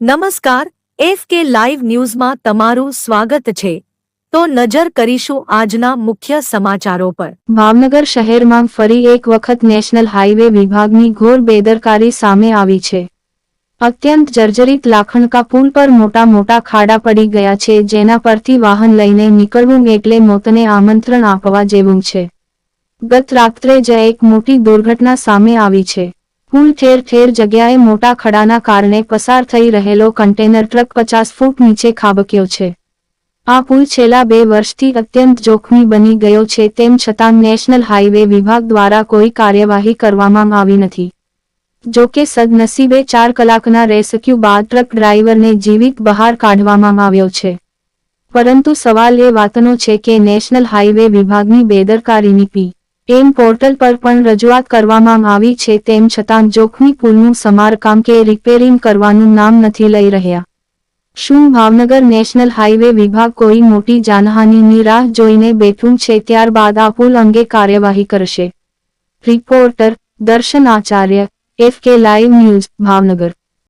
નમસ્કાર એફ કે લાઈવ ન્યૂઝમાં તમારું સ્વાગત છે. તો નજર કરીશું આજના મુખ્ય સમાચારો પર. ભાવનગર શહેરમાં ફરી એક વખત નેશનલ હાઈવે વિભાગની ઘોર બેદરકારી સામે આવી છે. અત્યંત જર્જરિત લાખણકા પુલ પર મોટા મોટા ખાડા પડી ગયા છે, જેના પરથી વાહન લઈને નીકળવું એટલે મોતને આમંત્રણ આપવા જેવું છે. ગત રાત્રે જ એક મોટી દુર્ઘટના સામે આવી છે. પુલ ઠેર ઠેર જગ્યાએ મોટા ખડાના કારણે પસાર થઈ રહેલો કન્ટેનર ટ્રક પચાસ ફૂટ નીચે ખાબક્યો છે. આ પુલ છેલ્લા બે વર્ષથી અત્યંત જોખમી બની ગયો છે તેમ છતાં નેશનલ હાઈવે વિભાગ દ્વારા કોઈ કાર્યવાહી કરવામાં આવી નથી. જો કે સદનસીબે ચાર કલાકના રેસ્ક્યુ બાદ ટ્રક ડ્રાઈવરને જીવિત બહાર કાઢવામાં આવ્યો છે. પરંતુ સવાલ એ વાતનો છે કે નેશનલ હાઈવે વિભાગની બેદરકારીની પી. એમ પોર્ટલ પર પણ રજૂઆત કરવામાં આવી છે, તેમ છતાં જોખમી પુલનું સમારકામ કે રિપેરિંગ કરવાનું નામ નથી લઈ રહ્યા. શું ભાવનગર નેશનલ હાઈવે વિભાગ કોઈ મોટી જાનહાનિની રાહ જોઈને બેઠું છે, ત્યારબાદ આ પુલ અંગે કાર્યવાહી કરશે? રિપોર્ટર દર્શન આચાર્ય, એફ કે લાઈવ ન્યૂઝ, ભાવનગર.